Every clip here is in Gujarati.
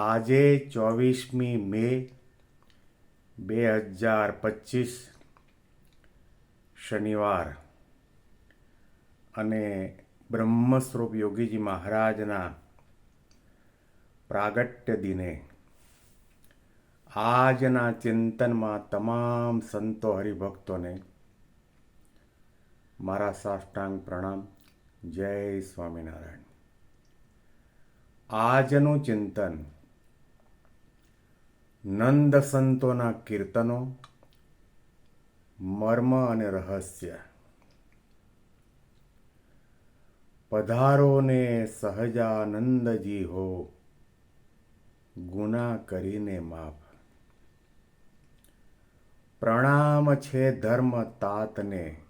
આજે ચોવીસમી મે, બે હજાર પચીસ, શનિવાર. અને બ્રહ્મસ્વરૂપ યોગીજી મહારાજના પ્રાગટ્ય દિને. આજના ચિંતનમાં તમામ સંતો હરિભક્તોને મારા સાષ્ટાંગ પ્રણામ. જય સ્વામિનારાયણ. આજનું ચિંતન નંદ સંતોના કીર્તનો, મર્મ અને રહસ્ય. પધારો ને સહજાનંદજી હો, ગુના કરીને માફ. પ્રણામ છે ધર્મ તાતને,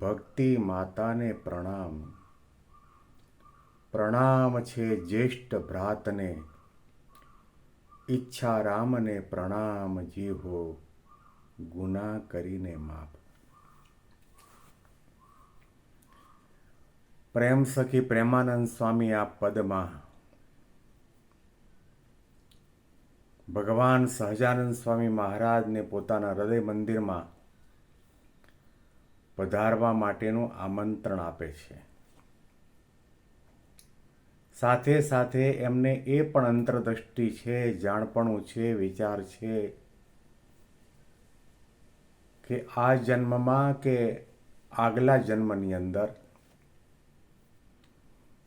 ભક્તિ માતાને પ્રણામ. પ્રણામ છે જ્યેષ્ઠ ભ્રાતને ઈચ્છા રામને પ્રણામ જીહો, ગુના કરીને માપ પ્રેમ સખી પ્રેમાનંદ સ્વામી આ પદમાં ભગવાન સહજાનંદ સ્વામી મહારાજને પોતાના હૃદય મંદિરમાં પધારવા માટેનું આમંત્રણ આપે છે. સાથે સાથે એમને એ પણ અંતરદ્રષ્ટિ છે, જાણપણું છે, વિચાર છે કે આ જન્મમાં કે આગલા જન્મની અંદર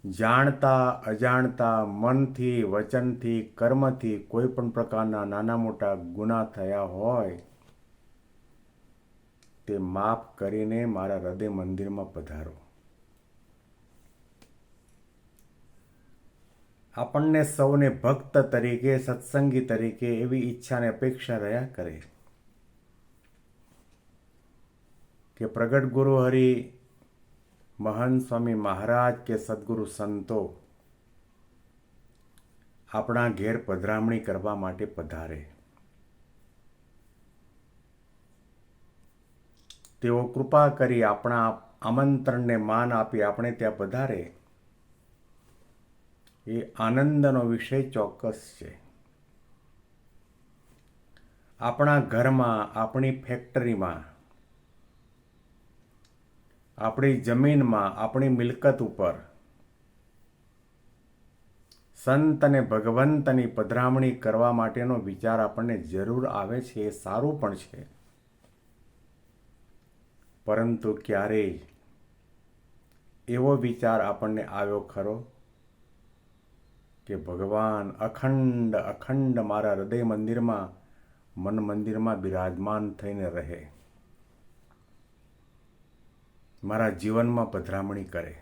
જાણતા, અજાણતા, મનથી, વચનથી, કર્મથી કોઈ પણ પ્રકારના નાના મોટા ગુના થયા હોય તે માફ કરીને મારા હૃદય મંદિરમાં પધારો. આપણને સૌને ભક્ત તરીકે, સત્સંગી તરીકે એવી ઈચ્છા અને અપેક્ષા રહ્યા કરે. કે પ્રગટ ગુરુ હરિ, મહાન સ્વામી મહારાજ કે સદગુરુ સંતો આપણા ઘેર પધરામણી કરવા માટે પધારે. તેઓ કૃપા કરી આપણા આમંત્રણને માન આપી આપણે ત્યાં પધારે. એ આનંદનો વિષય ચોક્કસ છે. આપણા ઘરમાં, આપણી ફેક્ટરીમાં, આપણી જમીનમાં, આપણી મિલકત ઉપર સંત અને ભગવંતની પધરામણી કરવા માટેનો વિચાર આપણને જરૂર આવે છે, એ સારું પણ છે. પરંતુ ક્યારેય એવો વિચાર આપણને આવ્યો ખરો કે ભગવાન અખંડ અખંડ મારા હૃદય મંદિરમાં મન મંદિરમાં બિરાજમાન થઈને રહે. મારા જીવનમાં પધરામણી કરે.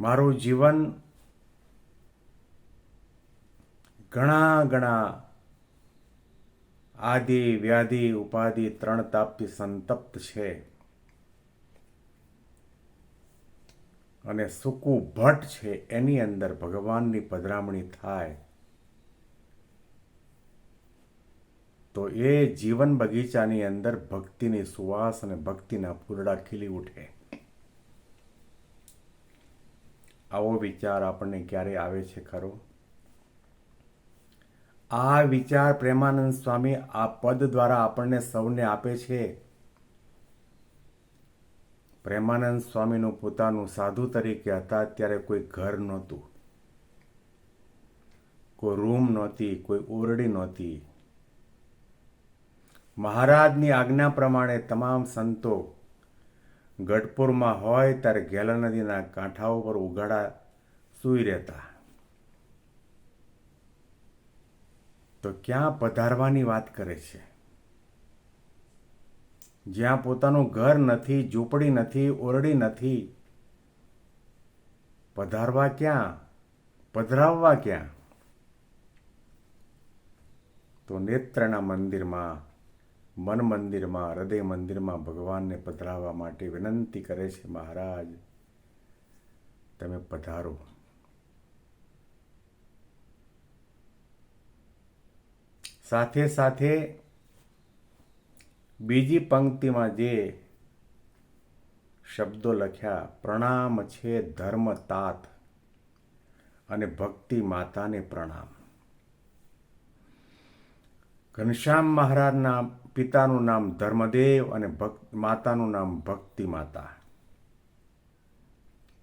મારું જીવન ઘણા ઘણા આદિ, વ્યાધિ, ઉપાધિ ત્રણ તાપથી સંતપ્ત છે. અને સુકુ ભટ્ટ છે એની અંદર ભગવાનની પધરામણી થાય. તો એ જીવન બગીચાની અંદર ભક્તિની સુવાસ અને ભક્તિના ફૂલડા ખીલી ઉઠે. આવો વિચાર આપણને ક્યારે આવે છે ખરો? આ વિચાર પ્રેમાનંદ સ્વામી આ પદ દ્વારા આપણને સૌને આપે છે. પ્રેમાનંદ સ્વામીનું પોતાનું સાધુ તરીકે હતા, ત્યારે કોઈ ઘર નહોતું. કોઈ રૂમ નહોતી, કોઈ ઓરડી નહોતી. મહારાજની આજ્ઞા પ્રમાણે તમામ સંતો ગઢપુરમાં હોય, ત્યારે ઘેલા નદીના કાંઠાઓ પર ઉઘાડા સૂઈ રહેતા. તો ક્યાં પધારવાની વાત કરે છે? જ્યાં પોતાનું ઘર નથી, ઝૂંપડી નથી, ઓરડી નથી, પધારવા ક્યાં, પધરાવવા ક્યાં? તો નેત્રના મંદિરમાં, મન મંદિરમાં, હૃદય મંદિરમાં ભગવાનને પધરાવવા માટે વિનંતી કરે છે મહારાજ, તમે પધારો. સાથે સાથે બીજી પંક્તિમાં જે શબ્દો લખ્યા, પ્રણામ છે ધર્મ તાત અને ભક્તિ માતાને પ્રણામ. ઘનશ્યામ મહારાજના પિતાનું નામ ધર્મદેવ અને ભક્ત માતાનું નામ ભક્તિ માતા.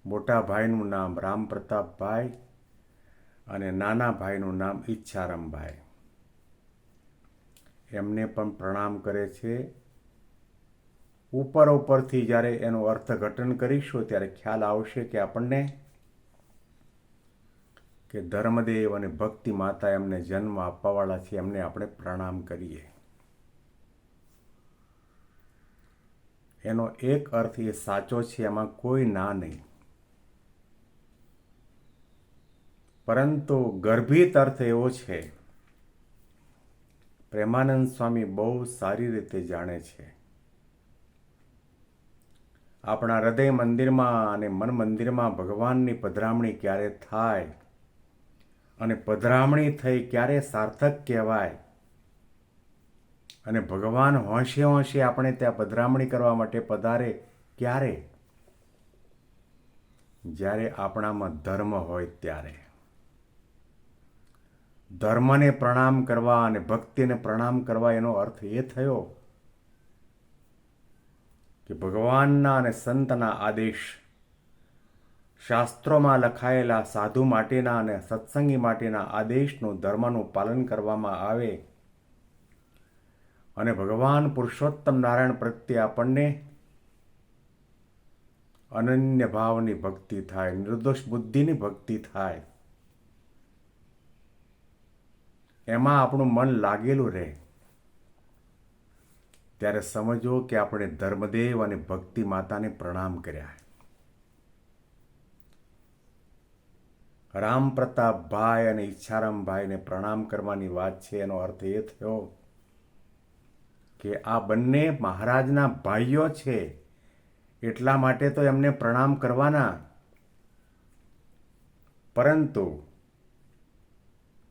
મોટા ભાઈનું નામ રામ પ્રતાપભાઈ અને નાના ભાઈનું નામ ઈચ્છારામભાઈ. એમને પણ પ્રણામ કરે છે. ઉપર ઉપરથી જ્યારે એનું અર્થઘટન કરીશું ત્યારે ખ્યાલ આવશે કે આપણને કે ધર્મદેવ અને ભક્તિ માતા એમને જન્મ આપવાવાળા છે, એમને આપણે પ્રણામ કરીએ. એનો એક અર્થ એ સાચો છે, એમાં કોઈ ના નહીં. પરંતુ ગર્ભિત અર્થ એવો છે પ્રેમાનંદ સ્વામી બહુ સારી રીતે જાણે છે. આપણા હૃદય મંદિરમાં અને મન મંદિરમાં ભગવાનની પધરામણી ક્યારે થાય અને પધરામણી થઈ ક્યારે સાર્થક કહેવાય અને ભગવાન હોંશે હોંશે આપણે ત્યાં પધરામણી કરવા માટે પધારે ક્યારે? જ્યારે આપણામાં ધર્મ હોય ત્યારે. ધર્મને પ્રણામ કરવા અને ભક્તિને પ્રણામ કરવા એનો અર્થ એ થયો કે ભગવાનના અને સંતના આદેશ શાસ્ત્રોમાં લખાયેલા સાધુ માટેના અને સત્સંગી માટેના આદેશનું ધર્મનું પાલન કરવામાં આવે અને ભગવાન પુરુષોત્તમ નારાયણ પ્રત્યે આપણને અનન્ય ભાવની ભક્તિ થાય, નિર્દોષ બુદ્ધિની ભક્તિ થાય. એમાં આપણું મન લાગેલું રહે. ત્યારે સમજો કે આપણે ધર્મદેવ અને ભક્તિ માતાને પ્રણામ કર્યા રામ પ્રતાપભાઈ અને ઈચ્છારામભાઈને પ્રણામ કરવાની વાત છે, એનો અર્થ એ થયો કે આ બંને મહારાજના ભાઈઓ છે, એટલા માટે તો એમને પ્રણામ કરવાના. પરંતુ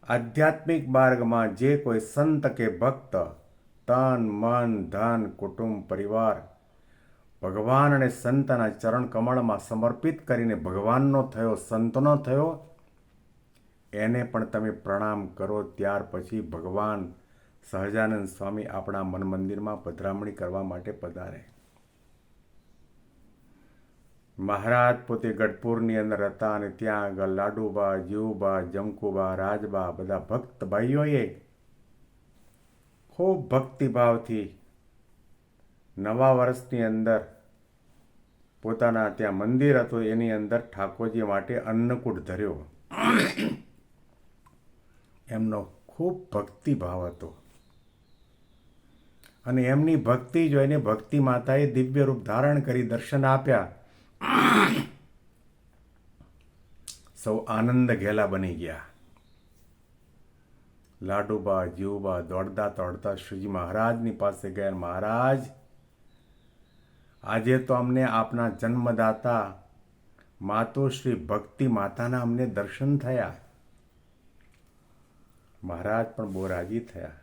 આધ્યાત્મિક માર્ગમાં જે કોઈ સંત કે ભક્ત, તન, મન, ધન, કુટુંબ, પરિવાર, ભગવાન અને સંતના ચરણ કમળમાં સમર્પિત કરીને ભગવાનનો થયો, સંતનો થયો, એને પણ તમે પ્રણામ કરો. ત્યાર પછી ભગવાન સહજાનંદ સ્વામી આપણા મન મંદિરમાં પધરામણી કરવા માટે પધારે. મહારાજ પોતે ગઢપુરની અંદર હતા અને ત્યાં આગળ લાડુબા, જીવુબા જંકુબા રાજબા બધા ભક્ત ભાઈઓએ ખૂબ ભક્તિભાવથી નવા વર્ષની અંદર પોતાના ત્યાં મંદિર હતું, એની અંદર ઠાકોરજી માટે અન્નકૂટ ધર્યો. એમનો ખૂબ ભક્તિભાવ હતો. અને એમની ભક્તિ જોઈને ભક્તિ માતાએ દિવ્ય રૂપ ધારણ કરી દર્શન આપ્યા. સૌ આનંદ ઘેલા બની ગયા લાડુબા જીવબા દોડતા દોડતા શ્રીજી મહારાજની પાસે ગયા મહારાજ આજે તો અમને આપના જન્મદાતા માતોશ્રી ભક્તિ માતાના અમને દર્શન થયા મહારાજ પણ બહુ રાજી થયા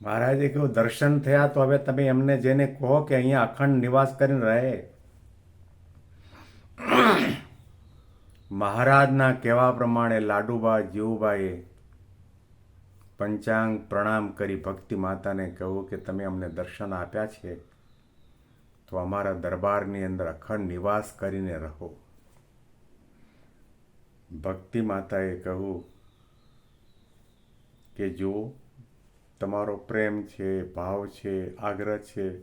મહારાજે કહ્યું દર્શન થયા તો હવે તમે એમને જેને કહો કે અહીંયા અખંડ નિવાસ કરીને રહે મહારાજના કહેવા પ્રમાણે લાડુબા જીવુબાએ પંચાંગ પ્રણામ કરી ભક્તિ માતાને કહ્યું કે તમે અમને દર્શન આપ્યા છે, તો અમારા દરબારની અંદર અખંડ નિવાસ કરીને રહો. ભક્તિ માતાએ કહ્યું કે જો તમારો પ્રેમ છે, ભાવ છે, આગ્રહ છે,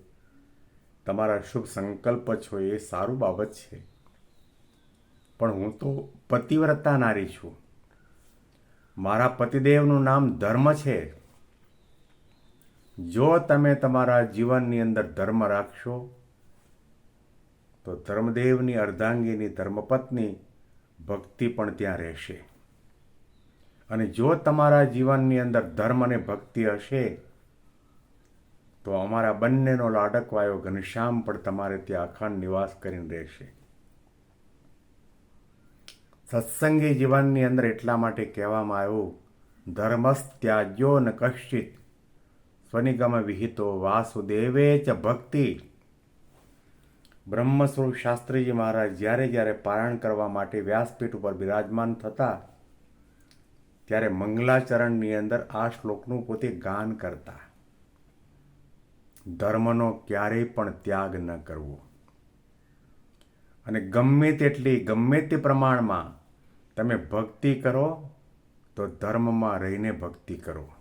તમારા શુભ સંકલ્પ છો, એ સારું બાબત છે. પણ હું તો પતિવ્રતા નારી છું. મારા પતિદેવનું નામ ધર્મ છે. જો તમે તમારા જીવનની અંદર ધર્મ રાખશો, તો ધર્મદેવની અર્ધાંગીની ધર્મપત્ની ભક્તિ પણ ત્યાં રહેશે. અને જો તમારા જીવનની અંદર ધર્મ અને ભક્તિ હશે, તો અમારા બંનેનો લાડકવાયો ઘનશ્યામ પણ તમારે ત્યાં અખંડ નિવાસ કરીને રહેશે. સત્સંગી જીવનની અંદર એટલા માટે કહેવામાં આવ્યું, ધર્મસ્ત્યાજ્યો ન કશ્ચિત, સ્વનિગમ વિહિતો વાસુદેવે ચ ભક્તિ. બ્રહ્મસ્વરૂપ શાસ્ત્રીજી મહારાજ જ્યારે જ્યારે પારાયણ કરવા માટે વ્યાસપીઠ ઉપર બિરાજમાન થતા, ત્યારે મંગલાચરણની અંદર આ શ્લોકનું પોતે ગાન કરતા. ધર્મનો ક્યારેય પણ ત્યાગ ન કરવો. અને ગમે તેટલી ગમે તે પ્રમાણમાં તમે ભક્તિ કરો, તો ધર્મમાં રહીને ભક્તિ કરો.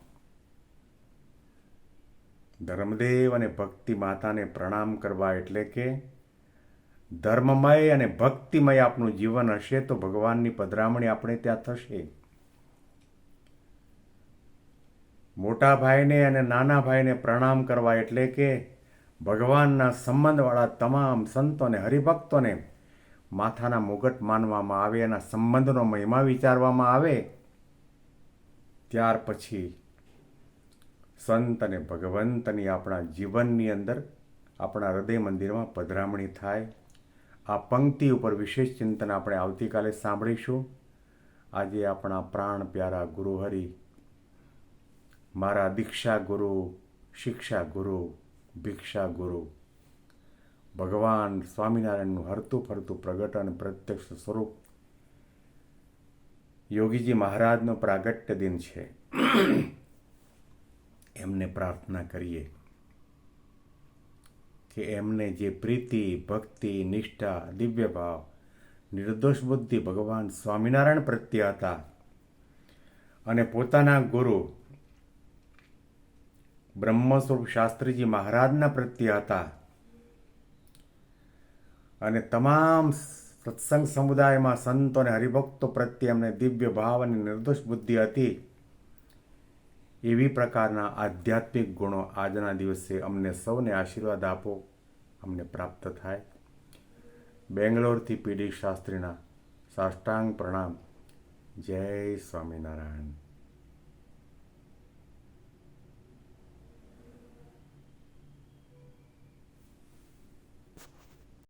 ધર્મદેવ અને ભક્તિ માતાને પ્રણામ કરવા એટલે કે ધર્મમય અને ભક્તિમય આપનું જીવન હશે તો ભગવાનની પધરામણી આપણે ત્યાં થશે. મોટા ભાઈને અને નાના ભાઈને પ્રણામ કરવા એટલે કે ભગવાનના સંબંધવાળા તમામ સંતોને, હરિભક્તોને માથાના મુગટ માનવામાં આવે, એના સંબંધનો મહિમા વિચારવામાં આવે, ત્યાર પછી સંત અને ભગવંતની આપણા જીવનની અંદર આપણા હૃદય મંદિરમાં પધરામણી થાય. આ પંક્તિ ઉપર વિશેષ ચિંતન આપણે આવતીકાલે સાંભળીશું. આજે આપણા પ્રાણ પ્યારા ગુરુહરિ મારા દીક્ષા ગુરુ, શિક્ષા ગુરુ, ભિક્ષા ગુરુ ભગવાન સ્વામિનારાયણનું હરતું ફરતું પ્રગટ અને પ્રત્યક્ષ સ્વરૂપ. યોગીજી મહારાજનો પ્રાગટ્ય દિન છે. એમને પ્રાર્થના કરીએ કે એમને જે પ્રીતિ, ભક્તિ, નિષ્ઠા, દિવ્ય ભાવ, નિર્દોષ બુદ્ધિ ભગવાન સ્વામિનારાયણ પ્રત્યે હતા અને પોતાના ગુરુ બ્રહ્મસ્વરૂપ શાસ્ત્રીજી મહારાજના પ્રત્યે હતા. અને તમામ સત્સંગ સમુદાયમાં સંતો અને હરિભક્તો પ્રત્યે અમને દિવ્ય ભાવ અને નિર્દોષ બુદ્ધિ હતી. એવી પ્રકારના આધ્યાત્મિક ગુણો આજના દિવસે અમને સૌને આશીર્વાદ આપો, અમને પ્રાપ્ત થાય. બેંગ્લોરથી પીડી શાસ્ત્રીના સાષ્ટાંગ પ્રણામ. જય સ્વામિનારાયણ.